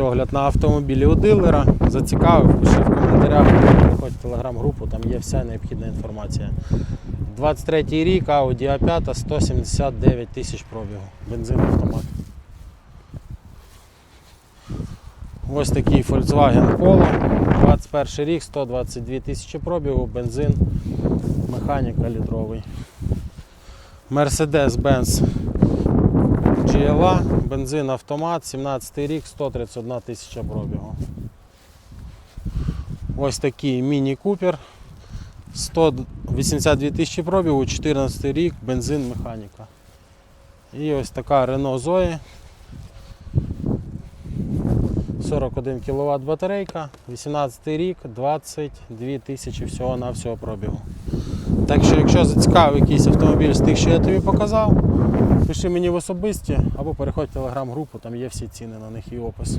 Огляд на автомобілі у дилера. Зацікавив, пиши в коментарях, приходь в телеграм-групу, там є вся необхідна інформація. 23 рік, Audi A5, 179 тисяч пробігу. Бензин автомат. Ось такий Volkswagen Polo. 21 рік, 122 тисячі пробігу, бензин, механіка літровий. Mercedes-Benz GLA, бензин автомат, 17 рік, 131 тисяча пробігу. Ось такий міні Купер. 182 тисячі пробігу, 14 рік, бензин, механіка. І ось така Renault Zoe. 41 кВт батарейка, 18 рік, 22 тисячі всього на всього пробігу. Так що, якщо зацікавив якийсь автомобіль з тих, що я тобі показав, пиши мені в особисті або переходь в телеграм-групу, там є всі ціни на них і опис.